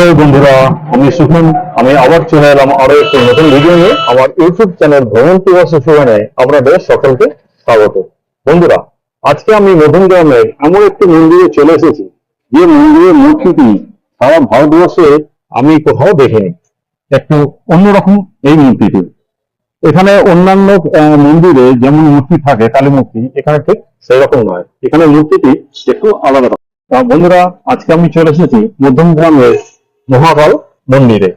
Hello বন্ধুরা, আমি সুখেন আমি আবার চলে এলাম আরও একটি নতুন ভিডিও নিয়ে। আমার ইউটিউব চ্যানেল ভ্রমণ দিবস সুখেনে আপনাদের সকলকে স্বাগত। বন্ধুরা, আজকে আমি মধুন গ্রামের এমন একটি মন্দিরে চলে এসেছি, যে মন্দিরের মূর্তিটি সারা ভারতবর্ষে আমি কোথাও দেখিনি। একটু অন্যরকম এই মূর্তিটি। এখানে অন্যান্য মন্দিরে যেমন মূর্তি থাকে, কালী মূর্তি, এখানে ঠিক সেই রকম নয়। এখানে মূর্তিটি একটু আলাদা। বন্ধুরা, আজকে আমি চলে এসেছি মধ্যম গ্রামের মহাকাল মন্দিরে।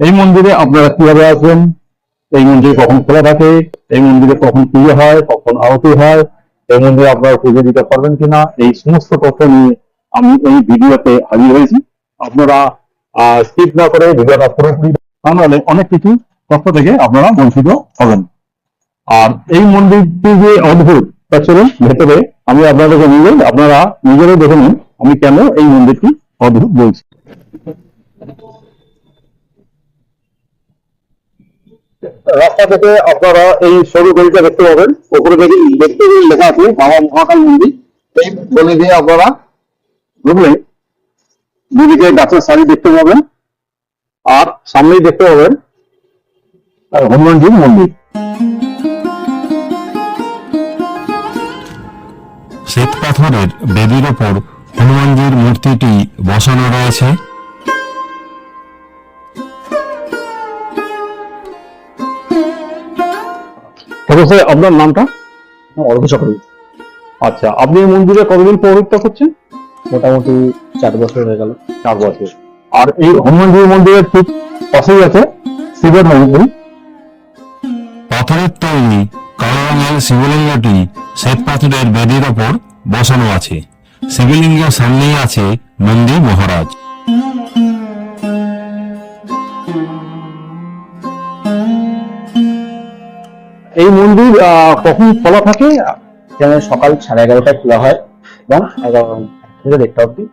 এই মন্দিরে আপনারা কীভাবে আসবেন? এই মন্দির কখন খোলা থাকে? এই মন্দিরে কখন পুজো হয়? কখন আরতি হয়? এই মন্দিরে আপনারা পুজো দিতে পারবেন কিনা? এই সমস্ত তথ্য নিয়ে আমি এই ভিডিওতে হাজির হয়েছি। আপনারা স্কিপ না করে ভিডিওটা পুরোপুরি তাহলে অনেক কিছু তথ্য থেকে আপনারা বঞ্চিত হবেন। আর এই মন্দিরটি যে অদ্ভুত, তা চলুন ভেতরে আমি আপনাদেরকে নিয়ে আপনারা নিজেরাই দেখে নিন আমি কেন এই মন্দিরটি অদ্ভুত বলছি। রাস্তা থেকে আপনারা এই সরু গলিটা দেখতে পাবেন। উপরে দেখে দেখতে গেলে লেখা আছে বাবা মহাকাল মন্দির। এই গলি দিয়ে আপনারা ঢুকলে দুদিকে গাছের সারি দেখতে পাবেন আর সামনেই দেখতে পাবেন হনুমানজির মন্দির। শ্বেত পাথরের বেদির ওপর হনুমানজির মূর্তিটি বসানো রয়েছে। প্রফেসর আপনার নামটা? অর্ঘ চক্রবর্তী। আচ্ছা আপনি এই মন্দিরে কতদিন পৌরহিত্য করছেন? মোটামুটি চার বছর হয়ে গেল। চার বছর। আর এই হনুমানজির মন্দিরের ঠিক পাশেই আছে শিবের মন্দির। পাথরের তৈরি কালো রঙের শিবলিঙ্গটি শ্বেত পাথরের বেদির ওপর বসানো আছে। শিবলিঙ্গের সামনেই আছে নন্দী মহারাজ। এই মন্দির আহ, কখন খোলা থাকে? এখানে সকাল সাড়ে এগারোটায় খোলা হয় এবং এগারো থেকে দেড়টা অব্দি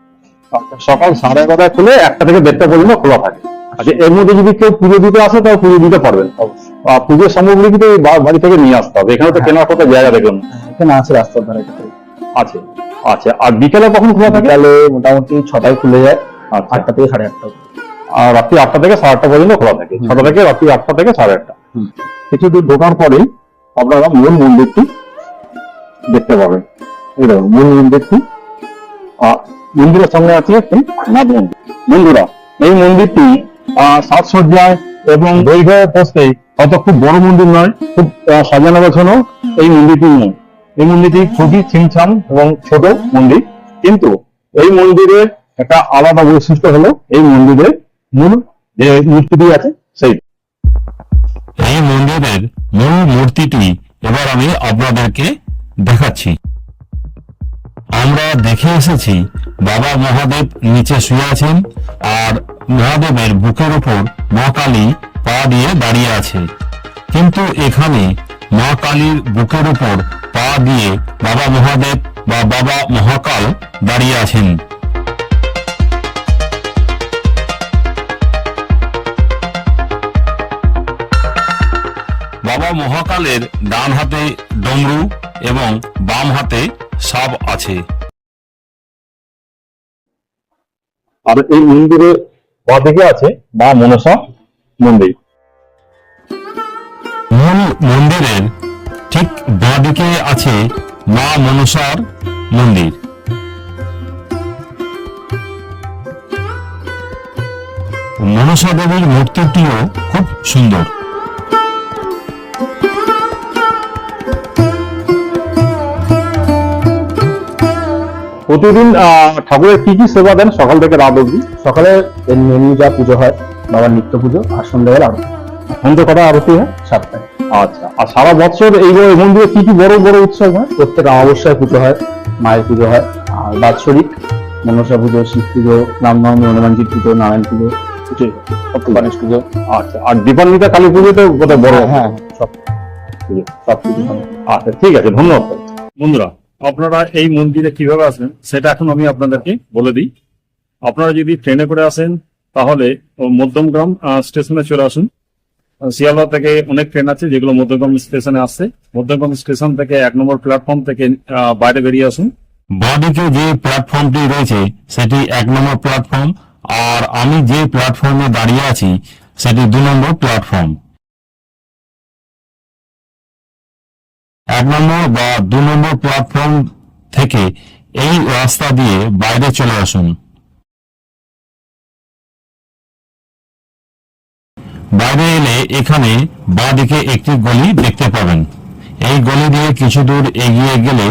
সকাল সাড়ে এগারোটায় খুলে একটা থেকে দেড়টা পর্যন্ত খোলা থাকে। আচ্ছা এর মধ্যে যদি কেউ পুজো দিতে আসে তাহলে পুজো দিতে পারবেন। পুজোর সামগ্রী কিন্তু বাড়ি থেকে নিয়ে আসতে হবে। এখানে তো কেনার কথা জায়গা দেখলাম। না। এখানে আছে রাস্তার ধারে আছে আচ্ছা আর বিকেলে কখন খোলা থাকে? তাহলে মোটামুটি ছটায় খুলে যায়। আচ্ছা। আটটা থেকে সাড়ে আটটা আর রাত্রি আটটা থেকে সাড়ে আটটা পর্যন্ত খোলা থাকে। ছটা থেকে রাত্রি আটটা থেকে সাড়ে আটটা। কিছু দূর ঢোকার পরে আপনারা মূল মন্দিরটি দেখতে পাবেন। এই দেখুন মূল মন্দিরটি। আহ, মন্দিরের সঙ্গে আছে একটি নাথ মন্দির। বন্ধুরা এই মন্দিরটি সাজসজ্জায় এবং দৈর্ঘ্য পোস্তে হয়তো খুব বড় মন্দির নয় খুব সাজানো গোছানো এই মন্দিরটি নয়। এই মন্দিরটি খুবই ছিমছাম এবং ছোট মন্দির। কিন্তু এই মন্দিরের একটা আলাদা বৈশিষ্ট্য হলো এই মন্দিরের মূল যে মূর্তিটি আছে সেই এই মন্দিরের মূল মূর্তিটি, এবার আমি আপনাদেরকে দেখাচ্ছি। আমরা দেখে এসেছি, বাবা মহাদেব নিচে শুয়ে আছেন আর মহাদেবের বুকের উপর মা কালী পা দিয়ে দাঁড়িয়ে আছে। কিন্তু এখানে মা কালীর বুকের উপর পা দিয়ে বাবা মহাদেব বা বাবা মহাকাল দাঁড়িয়ে আছেন। বাবা মহাকালের ডান হাতে ডমরু এবং বাম হাতে সাপ আছে। আর এই মন্দিরের বাঁদিকে আছে? মা মনসা মন্দির। মূল মন্দিরের ঠিক বাঁদিকে আছে মা মনসার মন্দির। মনসা দেবীর মূর্তিটিও খুব সুন্দর। প্রতিদিন ঠাকুরের কি কি সেবা দেন সকাল থেকে রাত অবধি? সকালে যা পুজো হয় বাবার নিত্য পুজো আর সন্ধ্যাবেলা আরতি। সন্ধ্যে কটা আরতি হয়? সাতটায়। আচ্ছা আর সারা বছর এই মন্দিরে কি কি বড় বড় উৎসব হয়? প্রত্যেক অমাবস্যায় পুজো হয় মায়ের পুজো হয় আর বাৎসরিক মনসা পুজো শিব পুজো রামনবমী হনুমানজির পুজো নারায়ণ পুজো গণেশ পুজো আচ্ছা আর দীপান্বিতা কালী পুজো তো বোধহয় বড়? হ্যাঁ হ্যাঁ সব। পুজো। সব পুজো আচ্ছা ঠিক আছে ধন্যবাদ। বন্ধুরা আপনারা এই মন্দিরে কীভাবে আসবেন, সেটা এখন আমি আপনাদেরকে বলে দিই। আপনারা যদি ট্রেনে করে আসেন, তাহলে মধ্যমগ্রাম স্টেশনে চলে আসুন। শিয়ালদা থেকে অনেক ট্রেন আছে, যেগুলো মধ্যমগ্রাম স্টেশনে আসছে। মধ্যমগ্রাম স্টেশন থেকে এক নম্বর প্ল্যাটফর্ম থেকে বাইরে বেরিয়ে আসুন। বাঁদিকে যে প্ল্যাটফর্মটি রয়েছে, সেটি এক নম্বর প্ল্যাটফর্ম, আর আমি যে প্ল্যাটফর্মে দাঁড়িয়ে আছি, সেটি দু নম্বর প্ল্যাটফর্ম। এক নম্বর বা দু নম্বর প্ল্যাটফর্ম থেকে এই রাস্তা দিয়ে বাইরে চলে আসুন। বাইরে এলে এখানে বাঁ দিকে একটি গলি দেখতে পাবেন। এই গলি দিয়ে কিছু দূর এগিয়ে গেলে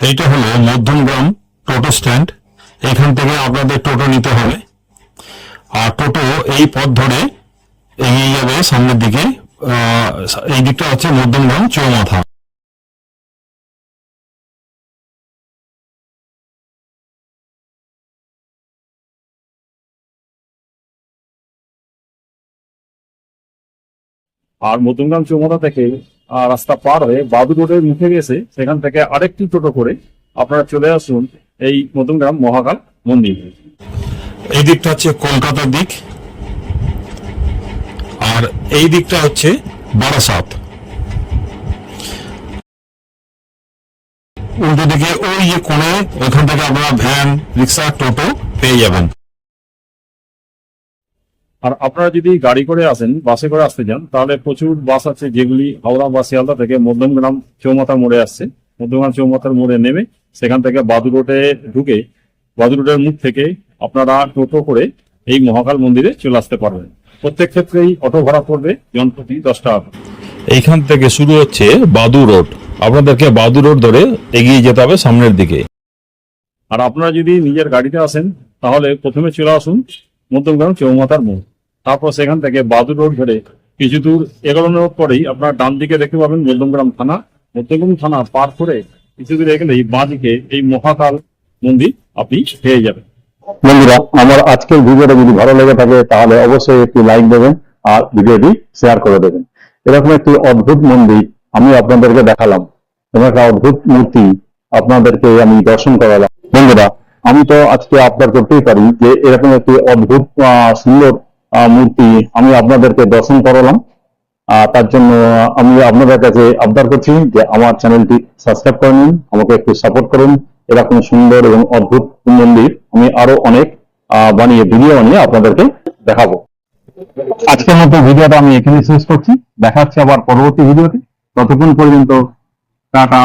এইটা হলো মধ্যমগ্রাম টোটো স্ট্যান্ড। এখান থেকে আপনাদের টোটো নিতে হবে। আর টোটো এই পথ ধরে এগিয়ে যাবে সামনের দিকে। এই দিকটা হচ্ছে মধ্যমগ্রাম চৌমাথা। আর মধ্যমগ্রাম চৌমাথা থেকে আহ, রাস্তা পার হয়ে বাদু রোডের মুখে গেছে সেখান থেকে আরেকটি টোটো করে আপনারা চলে আসুন এই মধ্যমগ্রাম মহাকাল মন্দির। এই দিকটা হচ্ছে কলকাতার দিক। আর এই দিকটা হচ্ছে বারাসাত উল্টো দিকে ওই যে কোণে ওখান থেকে আপনারা ভ্যান, রিক্সা, টোটো পেয়ে যাবেন আর আপনারা যদি গাড়ি করে আসেন, বাসে করে আসতে চান, তাহলে প্রচুর বাস আছে, যেগুলি হাওড়া বা শিয়ালদা থেকে মধ্যমগ্রাম চৌমাথা মোড়ে আসছে। মধ্যমগ্রাম চৌমাথার মোড়ে নেমে সেখান থেকে বাদু রোডে ঢুকে বাদু রোডের মুখ থেকে আপনারা টোটো করে এই মহাকাল মন্দিরে চলে আসতে পারবেন। প্রত্যেক ক্ষেত্রেই অটো ভাড়া পড়বে জনপ্রতি দশ টাকা এইখান থেকে শুরু হচ্ছে বাদু রোড। আপনাদেরকে বাদু রোড ধরে এগিয়ে যেতে হবে সামনের দিকে। আর আপনারা যদি নিজের গাড়িতে আসেন তাহলে প্রথমে চলে আসুন মধ্যমগ্রাম চৌমাতার মোড়। তারপর সেখান থেকে বাদু রোড ধরে কিছু দূর এগোনোর পরেই আপনার ডান দিকে দেখতে পাবেন মধ্যমগ্রাম থানা। মধ্যমগ্রাম থানা পার করে কিছু দূর এগেলেই বাঁ দিকে এই মহাকাল মন্দির আপনি পেয়ে যাবেন। বন্ধুরা, আমার আজকের ভিডিওটা যদি ভালো লেগে থাকে, তাহলে অবশ্যই একটি লাইক দেবেন আর ভিডিওটি শেয়ার করে দেবেন। এরকম একটি অদ্ভুত মন্দির আমি আপনাদেরকে দেখালাম। এবং একটা অদ্ভুত মূর্তি আপনাদেরকে আমি দর্শন করালাম। বন্ধুরা, আমি তো আজকে আবদার করতেই পারি যে এরকম একটি অদ্ভুত সুন্দর মূর্তি আমি আপনাদেরকে দর্শন করালাম। তার জন্য আমি আপনাদের কাছে আবদার করছি যে আমার চ্যানেলটি সাবস্ক্রাইব করে নিন, আমাকে একটু সাপোর্ট করুন। এরকম সুন্দর এবং অদ্ভুত মন্দির। আমি আরও অনেক বানিয়ে, ভিডিও বানিয়ে আপনাদেরকে দেখাবো। আজকের মতো ভিডিওটা আমি এখানে শেষ করছি। দেখা হচ্ছে আবার পরবর্তী ভিডিওতে। ততক্ষণ পর্যন্ত টাটা।